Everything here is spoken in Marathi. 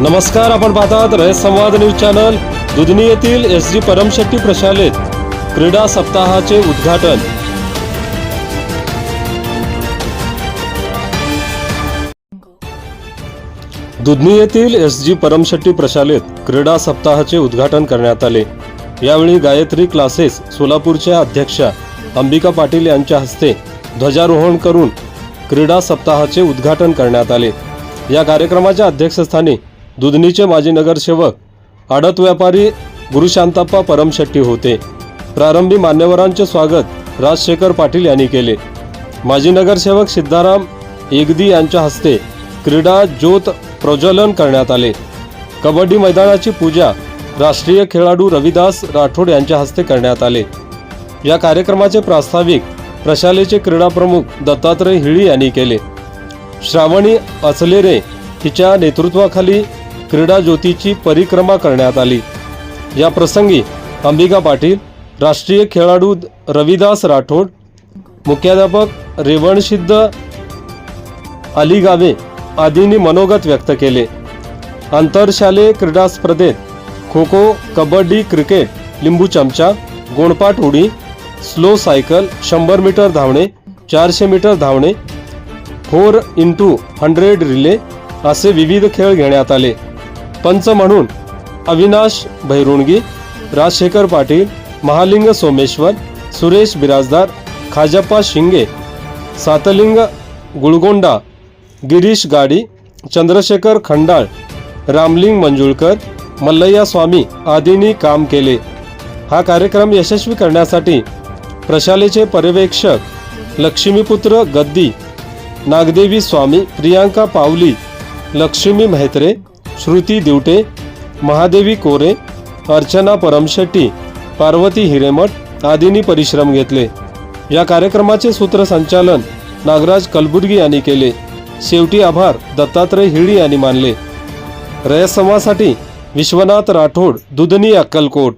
नमस्कार आपण पाहतात रयत संवाद न्यूज चॅनल दुधनी येथील एस डी परमशेट्टी प्रशालेत क्रीडा सप्ताहाचे उद्घाटन. दुधनी येथील एस जी परमशेट्टी प्रशालेत क्रीडा सप्ताहाचे उद्घाटन करण्यात आले. यावेळी गायत्री क्लासेस सोलापूरच्या अध्यक्षा अंबिका पाटील यांच्या हस्ते ध्वजारोहण करून क्रीडा सप्ताहाचे उद्घाटन करण्यात आले. या कार्यक्रमाच्या अध्यक्षस्थानी दुधनीचे माजी नगरसेवक आडत व्यापारी गुरुशांताप्पा परमशेट्टी होते. प्रारंभी मान्यवरांचे स्वागत राजशेखर पाटील यांनी केले. माजी नगरसेवक सिद्धाराम एकदी यांच्या हस्ते क्रीडा ज्योत प्रज्वलन करण्यात आले. कबड्डी मैदानाची पूजा राष्ट्रीय खेळाडू रविदास राठोड यांच्या हस्ते करण्यात आले. या कार्यक्रमाचे प्रास्ताविक प्रशालेचे क्रीडा प्रमुख दत्तात्रय हिळी यांनी केले. श्रावणी असलेरे हिच्या नेतृत्वाखाली क्रीडा ज्योतीची परिक्रमा करण्यात आली. या प्रसंगी अंबिका पाटील राष्ट्रीय खेळाडू रविदास राठोड मुख्याध्यापक रेवणसिद्ध अली गावे आदींनी मनोगत व्यक्त केले. आंतरशालेय क्रीडा स्पर्धेत खो खो कबड्डी क्रिकेट लिंबू चमचा गोणपाट उडी स्लो सायकल शंभर मीटर धावणे चारशे मीटर धावणे फोर इंटू हंड्रेड रिले असे विविध खेळ घेण्यात आले. पंच म्हणून अविनाश भैरुणगी राजशेखर पाटील महालिंग सोमेश्वर सुरेश बिराजदार खाजप्पा शिंगे सातलिंग गुळगोंडा गिरीश गाडी चंद्रशेखर खंडाळ रामलिंग मंजुळकर मल्लय्या स्वामी आदींनी काम केले. हा कार्यक्रम यशस्वी करण्यासाठी प्रशालेचे पर्यवेक्षक लक्ष्मीपुत्र गद्दी नागदेवी स्वामी प्रियांका पावली लक्ष्मी म्हेत्रे श्रुती दिवटे महादेवी कोरे अर्चना परमशेट्टी पार्वती हिरेमठ आदींनी परिश्रम घेतले. या कार्यक्रमाचे सूत्रसंचालन नागराज कलबुर्गी यांनी केले. शेवटी आभार दत्तात्रय हिळी यांनी मानले. रयसमासाठी विश्वनाथ राठोड दुधनी अक्कलकोट.